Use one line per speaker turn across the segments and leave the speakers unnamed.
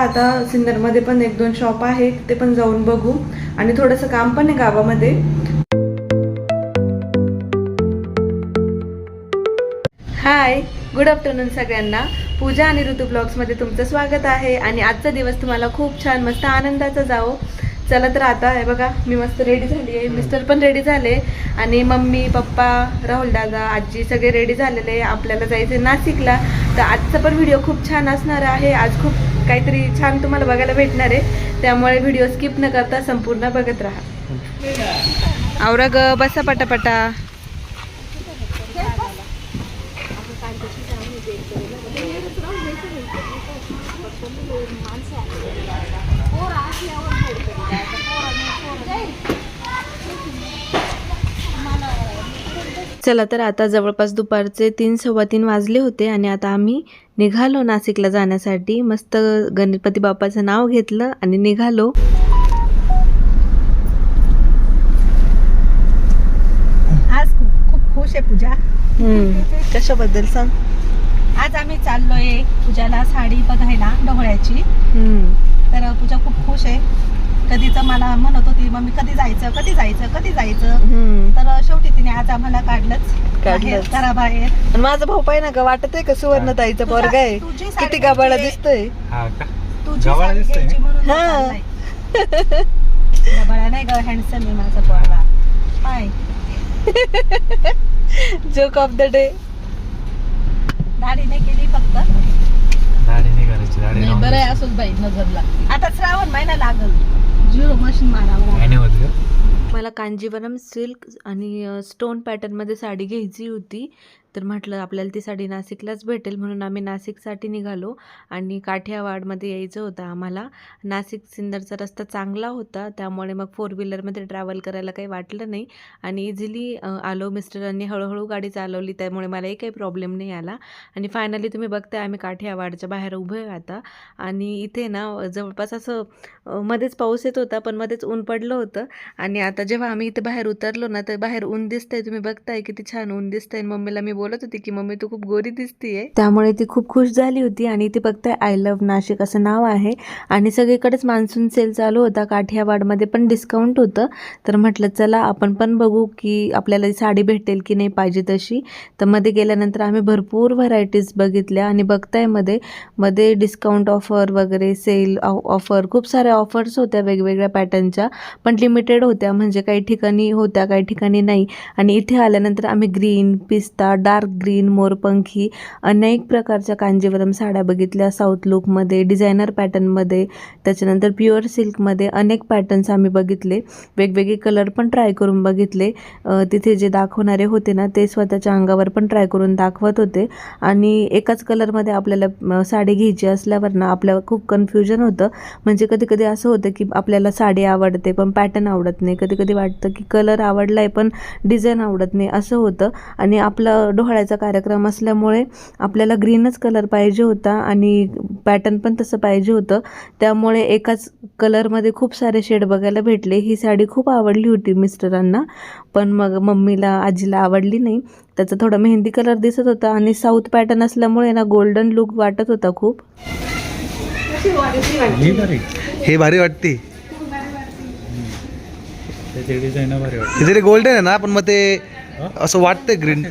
आता सिन्नरमध्ये पण एक दोन शॉप आहे ते पण जाऊन बघू. आणि थोडंसं काम पण आहे गावामध्ये. हाय गुड आफ्टरनून सगळ्यांना. पूजा आणि ऋतू ब्लॉग्समध्ये तुमचं स्वागत आहे. आणि आजचा दिवस तुम्हाला खूप छान मस्त आनंदाचा जावो. चला तर आता हे बघा मी मस्त रेडी झाली आहे. मिस्टर पण रेडी झाले. आणि मम्मी पप्पा राहुल दादा आजी सगळे रेडी झालेले आपल्याला जायचं आहे नाशिकला. तर आजचा पण व्हिडिओ खूप छान असणार आहे. आज खूप काहीतरी छान तुम्हाला बघायला भेटणार आहे. त्यामुळे व्हिडिओ स्किप न करता संपूर्ण बघत राहा. आवरा ग बसा पटापटा. चला तर आता जवळपास दुपारचे तीन सव्वा तीन वाजले होते आणि आता आम्ही निघालो नाशिकला जाण्यासाठी. मस्त गणपती बाप्पाचं नाव घेतलं आणि निघालो.
आज खूप खुश आहे पूजा.
कशाबद्दल सांग?
आज आम्ही चाललोय पूजाला साडी बघायला डोहळ्याची तर पूजा खूप खुश आहे. कधीच मला म्हणत होती मम्मी कधी जायचं? कधी जायचं? कधी जायचं? तर शेवटी तिने आज आम्हाला काढलंच.
काढलंच.
बाहेर, घराबाहेर
माझा भाऊ पाहिजे ना का वाटत आहे का सुवर्णताईचं
तुझा-
पोरग आहे? किती गाबाळा दिसतोय.
हा का?
तुझी मी
हा.
गबाळा नाही ग हँडसम आहे माझा पोरगा. Hi
joke of the day
दाढी नाही केली फक्त.
दाढी नाही करायची दाढी
बरं
द्यायची.
असंच बाई नजर लागते. आता श्रावण महिना लागल. झिरो मशीन मारावं
काय नाही होत ग
मला कांजीवरम सिल्क आणि स्टोन पॅटर्नमध्ये साडी घ्यायची होती. तर म्हटलं आपल्याला ती साडी नाशिकलाच भेटेल. म्हणून आम्ही नाशिकसाठी निघालो आणि काठियावाडमध्ये यायचं होतं आम्हाला. नाशिक सिंदरचा रस्ता चांगला होता त्यामुळे मग फोर व्हीलरमध्ये ट्रॅव्हल करायला काही वाटलं नाही आणि इझिली आलो. मिस्टरांनी हळूहळू गाडी चालवली त्यामुळे मलाही काही प्रॉब्लेम नाही आला. आणि फायनली तुम्ही बघताय आम्ही काठियावाडच्या बाहेर उभे आता. आणि इथे ना जवळपास असं मध्येच पाऊस येत होता पण मध्येच ऊन पडलं होतं. आणि आता जेव्हा आम्ही इथे बाहेर उतरलो ना तर बाहेर ऊन दिसतंय. तुम्ही बघताय किती छान ऊन दिसतंय. मम्मीला मी बोलत होती की मम्मी तू खूप गोरी दिसतीये. त्यामुळे ती खूप खुश झाली होती आणि ती फक्त आय लव्ह नाशिक असं नाव आहे. आणि सगळीकडेच मान्सून सेल चालू होता. काठियावाडमध्ये पण डिस्काउंट होतं. तर म्हटलं चला आपण पण बघू की आपल्याला साडी भेटेल की नाही पाहिजे तशी. तर मध्ये गेल्यानंतर आम्ही भरपूर व्हरायटीज बघितल्या आणि बघतायमध्ये. मध्ये डिस्काउंट ऑफर वगैरे सेल ऑफर खूप साऱ्या ऑफर्स होत्या वेगवेगळ्या पॅटर्नच्या पण लिमिटेड होत्या म्हणजे काही ठिकाणी होत्या काही ठिकाणी नाही. आणि इथे आल्यानंतर आम्ही ग्रीन पिस्ता डार्क डार्क ग्रीन मोरपंखी अनेक प्रकारच्या कांजीवरम साड्या बघितल्या. साऊथ लुकमध्ये डिझायनर पॅटर्नमध्ये त्याच्यानंतर प्युअर सिल्कमध्ये अनेक पॅटर्न्स आम्ही बघितले. वेगवेगळे कलर पण ट्राय करून बघितले. तिथे जे दाखवणारे होते ना ते स्वतःच्या अंगावर पण ट्राय करून दाखवत होते. आणि एकाच कलरमध्ये आपल्याला साडी घ्यायची असल्यावर ना आपल्याला खूप कन्फ्युजन होतं. म्हणजे कधी कधी असं होतं की आपल्याला साडी आवडते पण पॅटर्न आवडत नाही. कधी कधी वाटतं की कलर आवडला आहे पण डिझाईन आवडत नाही असं होतं. आणि आपलं डोहाळ्याचा कार्यक्रम असल्यामुळे आपल्याला ग्रीनच कलर पाहिजे होता आणि पॅटर्न पण तसं पाहिजे होतं. त्यामुळे एकाच कलरमध्ये खूप सारे शेड बघायला भेटले. ही साडी खूप आवडली होती मिस्टरांना. पण मग मम्मीला आजीला आवडली नाही. त्याचा थोडा मेहंदी कलर दिसत होता आणि साऊथ पॅटर्न असल्यामुळे ना गोल्डन लुक वाटत होता खूप.
ही
हे भारी वाटते.
त्याची डिझाईन भारी वाटते.
जरी गोल्डन आहे ना पण मग ते असं वाटतंय ग्रीन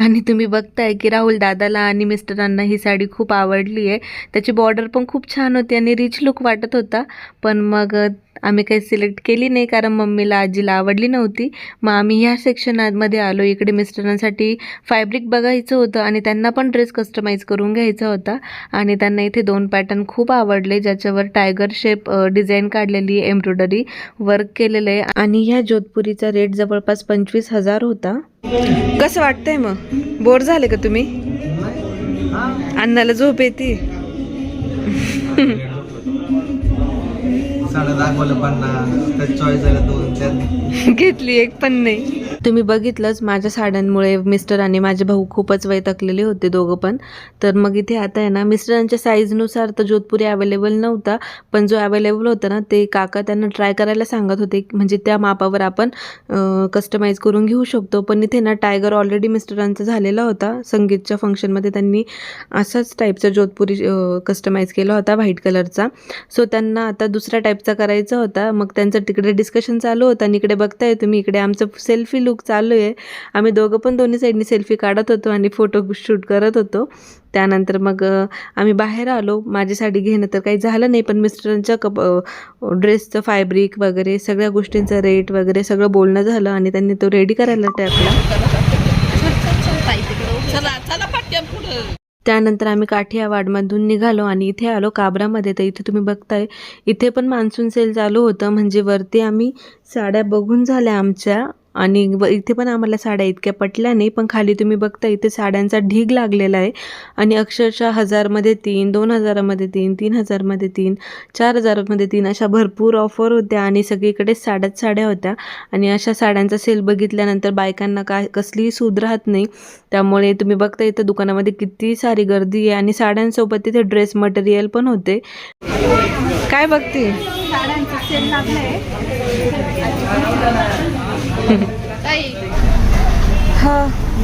आणि तुम्ही बघताय की राहुल दादाला आणि मिस्टरांना ही साडी खूप आवडली आहे त्याची बॉर्डर पण खूप छान होती आणि रिच लुक वाटत होता. पण मग आम्ही काही सिलेक्ट केली नाही कारण मम्मीला आजीला आवडली नव्हती. मग आम्ही ह्या सेक्शनमध्ये आलो. इकडे मिस्टरांसाठी फॅब्रिक बघायचं होतं आणि त्यांना पण ड्रेस कस्टमाइज करून घ्यायचा होता. आणि त्यांना इथे दोन पॅटर्न खूप आवडले ज्याच्यावर टायगर शेप डिझाईन काढलेली आहे एम्ब्रॉयडरी वर्क केलेलं आहे. आणि ह्या जोधपुरीचा रेट जवळपास पंचवीस हजार होता. कसं वाटतंय मग? बोर झाले का तुम्ही? अन्नाला झोप येते.
साड्या दाखवल्या पन्नास त्यात चॉईस झाल्या दोन त्यात
घेतली एक पण नाही. तुम्ही बघितलंच माझ्या साड्यांमुळे मिस्टर आणि माझे भाऊ खूपच वैतकलेले होते दोघं पण. तर मग इथे आता आहे ना मिस्टरांच्या साईजनुसार तर जोधपुरी अवेलेबल नव्हता पण जो अवेलेबल होता ना ते काका त्यांना ट्राय करायला सांगत होते म्हणजे त्या मापावर आपण कस्टमाइज करून घेऊ शकतो. पण इथे ना टायगर ऑलरेडी मिस्टरांचा झालेला होता. संगीतच्या फंक्शनमध्ये त्यांनी असाच टाईपचा जोधपुरी कस्टमाइज केला होता व्हाईट कलरचा सो त्यांना आता दुसऱ्या टाईपचा करायचा होता. मग त्यांचं तिकडे डिस्कशन चालू होतं आणि इकडे बघताय तुम्ही इकडे आमचं सेल्फी लुक चालू आहे. आम्ही दोघं पण दोन्ही साईडनी सेल्फी काढत होतो आणि फोटो शूट करत होतो. त्यानंतर मग आम्ही बाहेर आलो. माझी साडी घेणं तर काही झालं नाही पण मिस्टरांच्या कप ड्रेसचं फॅब्रिक वगैरे सगळ्या गोष्टींचं रेट वगैरे सगळं बोलणं झालं आणि त्यांनी तो रेडी करायला टाकला. त्यानंतर आम्ही काठियावाडमधून निघालो आणि इथे आलो काबरामध्ये. तर इथे तुम्ही बघताय इथे पण मान्सून सेल चालू होतं. म्हणजे वरती आम्ही साड्या बघून झाल्या आमच्या. आणि इथे पण आम्हाला साड्या इतक्या पटल्या नाही पण खाली तुम्ही बघता इथे साड्यांचा ढीग लागलेला आहे. आणि अक्षरशः हजारमध्ये तीन दोन हजारामध्ये तीन तीन हजारमध्ये तीन चार हजारामध्ये तीन अशा भरपूर ऑफर होत्या आणि सगळीकडे साड्याच साड्या होत्या. आणि अशा साड्यांचा सेल बघितल्यानंतर बायकांना काय कसलीही सूद राहत नाही. त्यामुळे तुम्ही बघता इथं दुकानामध्ये किती सारी गर्दी आहे आणि साड्यांसोबत तिथे ड्रेस मटेरियल पण होते. काय बघते?
साड्यांचं सेल लागलंय.
हा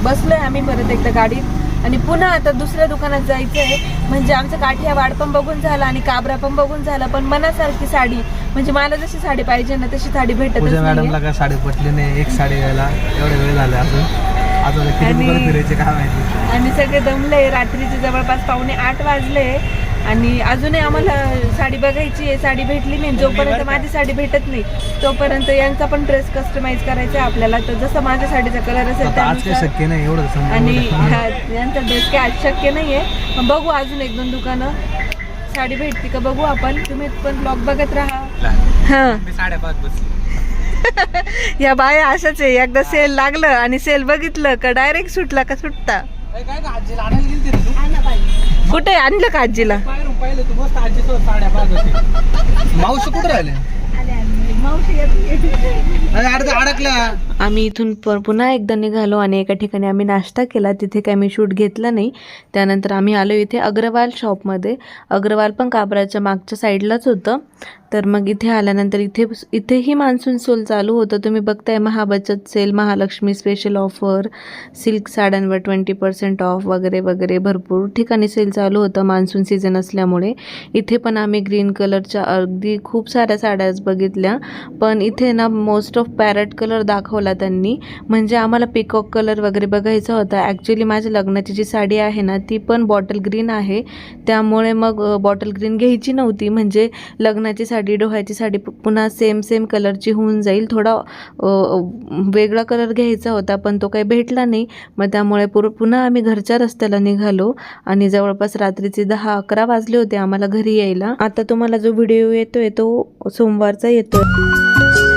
बसलोय आम्ही परत एकदा गाडीत. आणि पुन्हा आता दुसऱ्या दुकानात जायचं आहे म्हणजे आमचं काठियावाड पण बघून झाला आणि काबरा पण बघून झाला पण मनासारखी साडी. म्हणजे मला जशी साडी पाहिजे ना तशी साडी
पूजा
नाहीये.
मॅडमला काय साडी पटली नाही एक साडी घ्यायला एवढे वेळ झाले अजून. अजून किती
आणि-
दुकानं फिरायचे काय माहिती
आणि सगळे दमले रात्रीचे जवळपास पावणे आठ वाजले. आणि अजूनही आम्हाला साडी बघायची आहे साडी भेटली नाही. जोपर्यंत माझी साडी भेटत नाही तोपर्यंत यांचा पण ड्रेस कस्टमाइज करायचा आहे आपल्याला. तर जसं माझ्या साडीचा कलर असेल त्यानुसार.
शक्य नाही एवढं
आणि यांचा ड्रेस काय आज शक्य नाहीये. पण बघू अजून एक दोन दुकानं. साडी भेटते का बघू आपण. तुम्ही पण ब्लॉग बघत राहा. हा. या बाया अशाच आहे. एकदा सेल लागलं आणि सेल बघितलं का डायरेक्ट सुटला का सुटता? कुठे आणलं का आजीला?
बाहेरून पाहिलं तू मस्त आजीचं साड्या पाहत होती. मावशी कुठे राहिले? अरे अर्ध्या अडकल्या
आम्ही इथून प पुन्हा एकदा निघालो आणि एका ठिकाणी आम्ही नाश्ता केला. तिथे काही मी शूट घेतला नाही. त्यानंतर आम्ही आलो इथे अग्रवाल शॉपमध्ये. अग्रवाल पण काबराच्या मागच्या साईडलाच होतं. तर मग इथे आल्यानंतर इथे इथेही मान्सून सेल चालू होतं. तुम्ही बघताय महाबचत sale Mahalakshmi special offer silk साड्यांवर twenty percent off वगैरे वगैरे भरपूर ठिकाणी सेल चालू होतं मान्सून सीझन असल्यामुळे. इथे पण आम्ही ग्रीन कलरच्या अगदी खूप साऱ्या साड्याच बघितल्या. पण इथे ना मोस्ट ऑफ पॅरट कलर दाखवला त्यांनी. म्हणजे आम्हाला पिकॉक कलर वगैरे बघायचा होता. ॲक्च्युली माझ्या लग्नाची जी साडी आहे ना ती पण बॉटल ग्रीन आहे. त्यामुळे मग बॉटल ग्रीन घ्यायची नव्हती. म्हणजे लग्नाची साडी डोह्याची साडी पुन्हा सेम सेम कलरची होऊन जाईल. थोडा वेगळा कलर घ्यायचा होता पण तो काही भेटला नाही. मग त्यामुळे पुर पुन्हा आम्ही घरच्या रस्त्याला निघालो. आणि जवळपास रात्रीचे दहा अकरा वाजले होते आम्हाला घरी यायला. आता तुम्हाला जो व्हिडिओ येतोय तो सोमवारचा येतोय.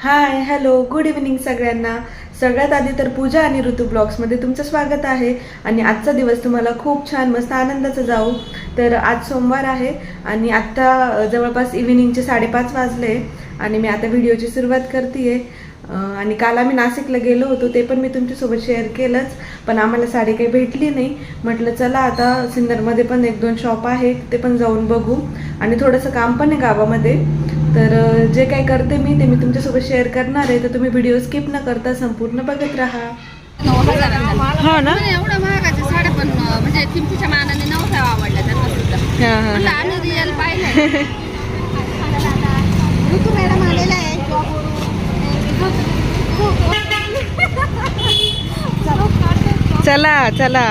हाय हॅलो गुड इव्हिनिंग सगळ्यांना. सगळ्यात आधी तर पूजा आणि ऋतू ब्लॉग्समध्ये तुमचं स्वागत आहे आणि आजचा दिवस तुम्हाला खूप छान मस्त आनंदाचा जाऊ. तर आज सोमवार आहे आणि आत्ता जवळपास इव्हिनिंगचे साडेपाच वाजले आणि मी आता व्हिडिओची सुरुवात करते आहे आणि काल आम्ही नाशिकला गेलो होतो ते पण मी तुमच्यासोबत शेअर केलंच पण आम्हाला साडी काही भेटली नाही. म्हटलं चला आता सिन्नरमध्ये पण एक दोन शॉप आहे ते पण जाऊन बघू. आणि थोडंसं काम पण आहे गावामध्ये. तर जे काही करते मी ते मी तुमच्यासोबत शेअर करणार आहे. तर तुम्ही व्हिडिओ स्किप न करता संपूर्ण बघत राहा. हो ना?
एवढं महागाच्या साड्या पण म्हणजे किमतीच्या मानाने नव्हत्या आवडल्या त्यांना सुद्धा. म्हणलं आणि रिअल पाहिलं ऋतू मॅडम आलेला आहे
चला चला.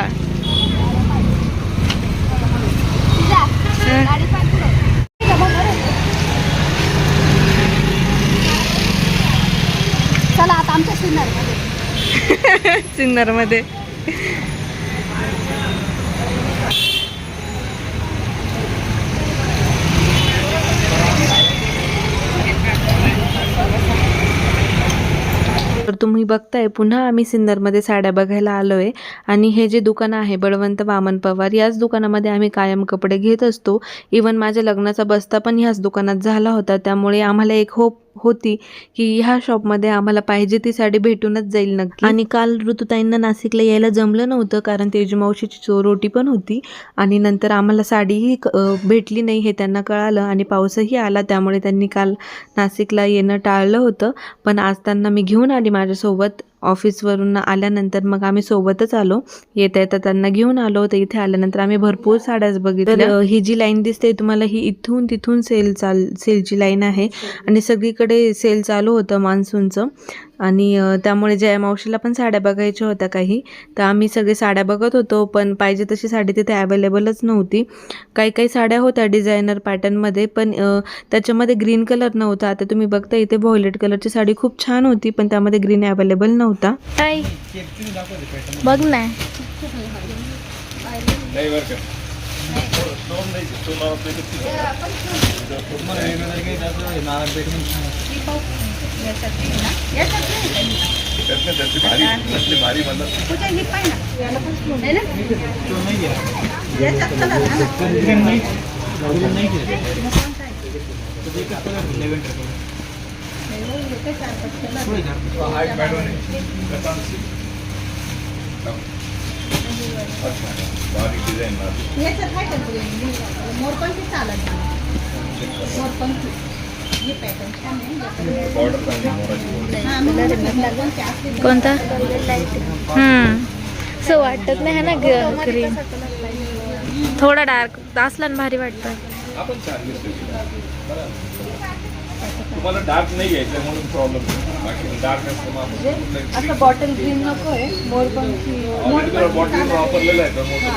चला आता आमच्या सिन्नरमध्ये.
सिन्नरमध्ये. तर तुम्ही बघताय पुन्हा आम्ही सिन्नरमध्ये साड्या बघायला आलो आहे आणि हे जे दुकान आहे बळवंत वामन पवार याच दुकानामध्ये आम्ही कायम कपडे घेत असतो. इवन माझ्या लग्नाचा बस्ता पण ह्याच दुकानात झाला होता. त्यामुळे आम्हाला एक होप होती की ह्या शॉपमध्ये आम्हाला पाहिजे ती साडी भेटूनच जाईल नक्की. आणि काल ऋतुताईंना नाशिकला यायला जमलं नव्हतं कारण तेजी मावशीची चोरोटी पण होती. आणि नंतर आम्हाला साडीही क- भेटली नाही हे त्यांना कळालं आणि पाऊसही आला त्यामुळे त्यांनी काल नाशिकला येणं टाळलं होतं. पण आज त्यांना मी घेऊन आली माझ्यासोबत. ऑफिसवरून आल्यानंतर मग आम्ही सोबतच आलो. येता येता त्यांना घेऊन आलो. तर इथे आल्यानंतर आम्ही भरपूर साड्याच बघितल्या. ही जी लाईन दिसते तुम्हाला ही इथून तिथून सेल चाल सेलची लाईन आहे. आणि सगळीकडे सेल चालू होतं मान्सूनचं. आणि त्यामुळे जया मावशीला पण साड्या बघायच्या होत्या काही तर आम्ही सगळे साड्या बघत होतो पण पाहिजे तशी साडी तिथे अवेलेबलच नव्हती. काही काही साड्या होत्या डिझायनर पॅटर्नमध्ये पण त्याच्यामध्ये ग्रीन कलर नव्हता. आता तुम्ही बघता इथे व्हायलेट कलरची साडी खूप छान होती पण त्यामध्ये ग्रीन अवेलेबल नव्हता.
बघ ना.
ये सब्ज़ी है ना ये सब्ज़ी है
सब्ज़ी भारी सब्ज़ी भारी मतलब
कुछ नहीं पाए ना है ना
तो नहीं है
ये सब कलर है ना चिकन नहीं
मॉडल नहीं किया?
कौन सा है तो
ये किस कलर 11 कलर मेरे
ये
के चार पाँच कलर थोड़ी इधर हाइट बैठो नहीं बताओ अच्छा बारीक डिज़ाइन ना ये सब है। कंप्लीट मोरपंखी सालन मोरपंखी
कोणता हम्म। असं वाटत नाही है ना ग्रीन थोडा डार्क असला ना भारी वाटतं
तुम्हाला डार्क नाही घ्यायचं म्हणून प्रॉब्लेम बाकी डार्क असतं
असं बॉटल ग्रीन नको आहे
Already त्याला बॉटल वापरलेलं आहे तर मोठं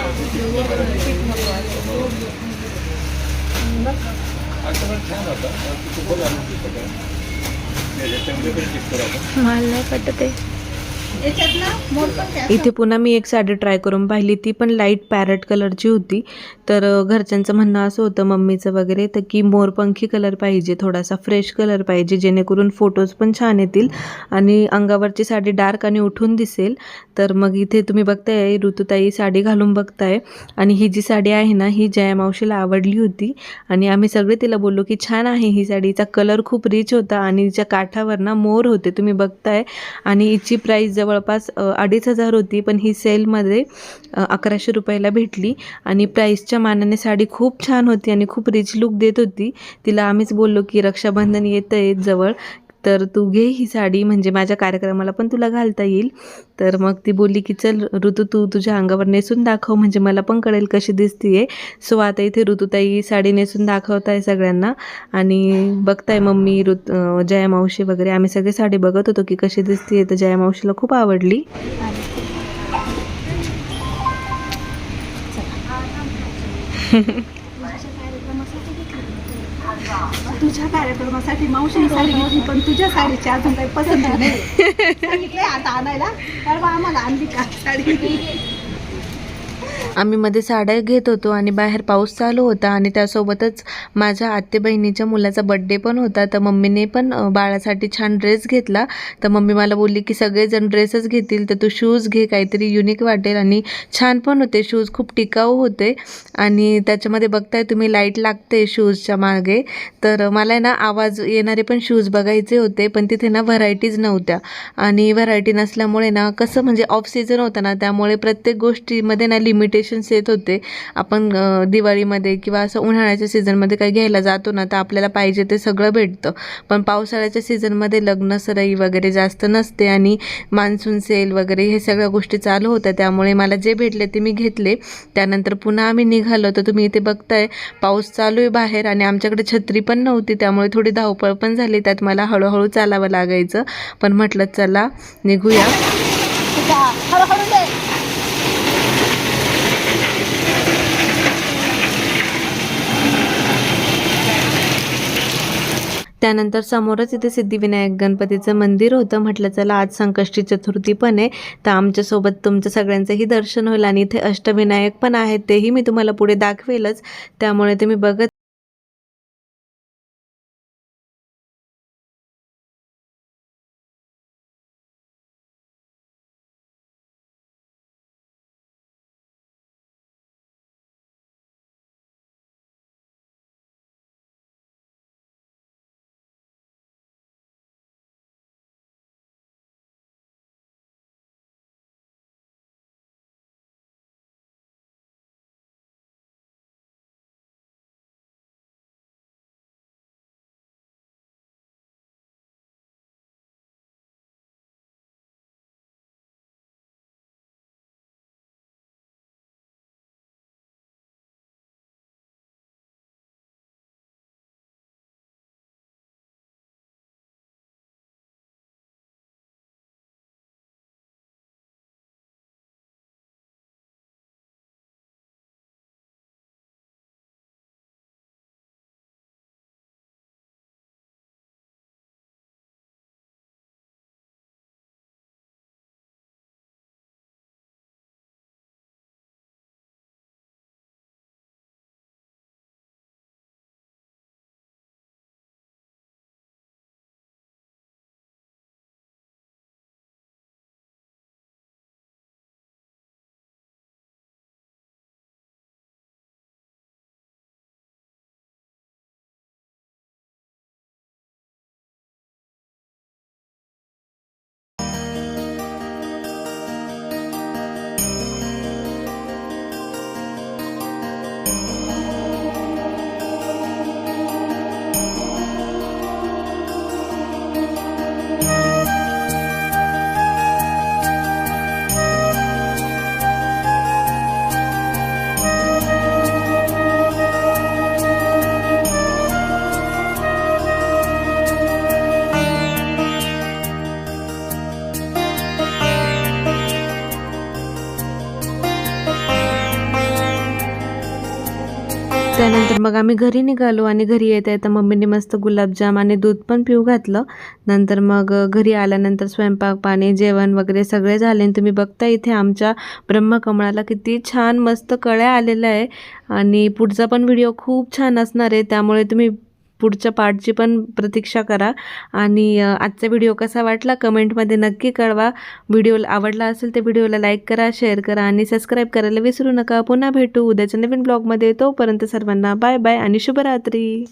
छान पण आपण
मला नाही पटत आहे
याच्यात ना मोरपंखी असं
इथे पुन्हा मी एक साडी ट्राय करून पाहिली. ती पण लाइट पॅरट कलरची होती. तर घरच्यांचं म्हणणं असं होतं मम्मीचं वगैरे तर की मोरपंखी कलर पाहिजे थोडासा फ्रेश कलर पाहिजे जेणेकरून फोटोज पण छान येतील आणि अंगावरची साडी डार्क आणि उठून दिसेल. तर मग इथे तुम्ही बघताय ऋतुताई साडी घालून बघताय आणि ही जी साडी आहे ना ही जया मावशीला आवडली होती आणि आम्ही सगळे तिला बोललो की छान आहे ही साडीचा कलर खूप रिच होता आणि हिच्या काठावर ना मोर होते तुम्ही बघताय. आणि हिची प्राईस जवळपास अडीच हजार होती पण ही सेलमध्ये अकराशे रुपयाला भेटली आणि प्राईसच्या मानाने साडी खूप छान होती आणि खूप रिच लुक देत होती. तिला आम्हीच बोललो की रक्षाबंधन येतं आहे जवळ. तर तू घे ही साडी म्हणजे माझ्या कार्यक्रमाला पण तुला घालता येईल. तर मग ती बोलली की चल ऋतू तू तुझ्या अंगावर नेसून दाखव म्हणजे मला पण कळेल कशी दिसतीये. सो आता इथे ऋतुताई साडी नेसून दाखवत आहे सगळ्यांना. आणि बघताय मम्मी ऋत जया मावशी वगैरे आम्ही सगळे साडी बघत होतो की कशी दिसतीये तर जया मावशीला खूप आवडली.
तुझ्या कार्यक्रमासाठी मावशीने साडी घेतली पण तुझ्या साडीची अजून काही पसंत नाही. सांगितलंय आता आणायला. कारण आम्हाला आणली का साडी?
आम्ही मध्ये साड्या घेत होतो आणि बाहेर पाऊस चालू होता आणि त्यासोबतच माझ्या आत्ते बहिणीच्या मुलाचा बड्डे पण होता. तर मम्मीने पण बाळासाठी छान ड्रेस घेतला. तर मम्मी मला बोलली की सगळेजण ड्रेसच घेतील तर तू शूज घे काहीतरी युनिक वाटेल. आणि छान पण होते शूज खूप टिकाऊ होते. आणि त्याच्यामध्ये बघताय तुम्ही लाइट लागते शूजच्या मागे. तर मला आहे ना आवाज येणारे पण शूज बघायचे होते पण तिथे ना व्हरायटीज नव्हत्या. आणि व्हरायटी नसल्यामुळे ना कसं म्हणजे ऑफ सीझन होता ना त्यामुळे प्रत्येक गोष्टीमध्ये ना लिमिटेड लिमिटेशन्स येत होते. आपण दिवाळीमध्ये किंवा असं उन्हाळ्याच्या सीझनमध्ये काही घ्यायला जातो ना तर आपल्याला पाहिजे ते सगळं भेटतं. पण पावसाळ्याच्या सीझनमध्ये लग्न सराई वगैरे जास्त नसते आणि मान्सून सेल वगैरे हे सगळ्या गोष्टी चालू होत्या. त्यामुळे मला जे भेटले ते मी घेतले. त्यानंतर पुन्हा आम्ही निघालो तर तुम्ही इथे बघताय पाऊस चालू आहे बाहेर आणि आमच्याकडे छत्री पण नव्हती. त्यामुळे थोडी धावपळ पण झाली. त्यात मला हळूहळू चालावं लागायचं. पण म्हटलं चला निघूया
तुझा हळूहळू दे
त्यानंतर समोरच इथे सिद्धिविनायक गणपतीचं मंदिर होतं. म्हटलं चला आज संकष्टी चतुर्थी पण आहे. तर आमच्यासोबत तुमच्या सगळ्यांचंही दर्शन होईल आणि इथे अष्टविनायक पण आहेत. तेही मी तुम्हाला पुढे दाखवेलच. त्यामुळे तुम्ही बघत मग आम्ही घरी निघालो आणि घरी येता येता मम्मीने मस्त गुलाबजाम आणि दूध पण पिऊ घातलं. नंतर मग घरी आल्यानंतर स्वयंपाक पाणी जेवण वगैरे सगळे झाले आणि तुम्ही बघता इथे आमच्या ब्रह्मकमळाला किती छान मस्त कळ्या आलेल्या आहे. आणि पुढचा पण व्हिडिओ खूप छान असणार आहे. त्यामुळे तुम्ही पुढच्या पार्टची पण प्रतीक्षा करा. आणि आजचा व्हिडिओ कसा वाटला कमेंटमध्ये नक्की कळवा. व्हिडिओ आवडला असेल तर व्हिडिओला लाईक करा शेअर करा आणि सबस्क्राईब करायला विसरू नका. पुन्हा भेटू उद्याच्या नवीन ब्लॉगमध्ये. तोपर्यंत सर्वांना बाय बाय आणि शुभरात्री.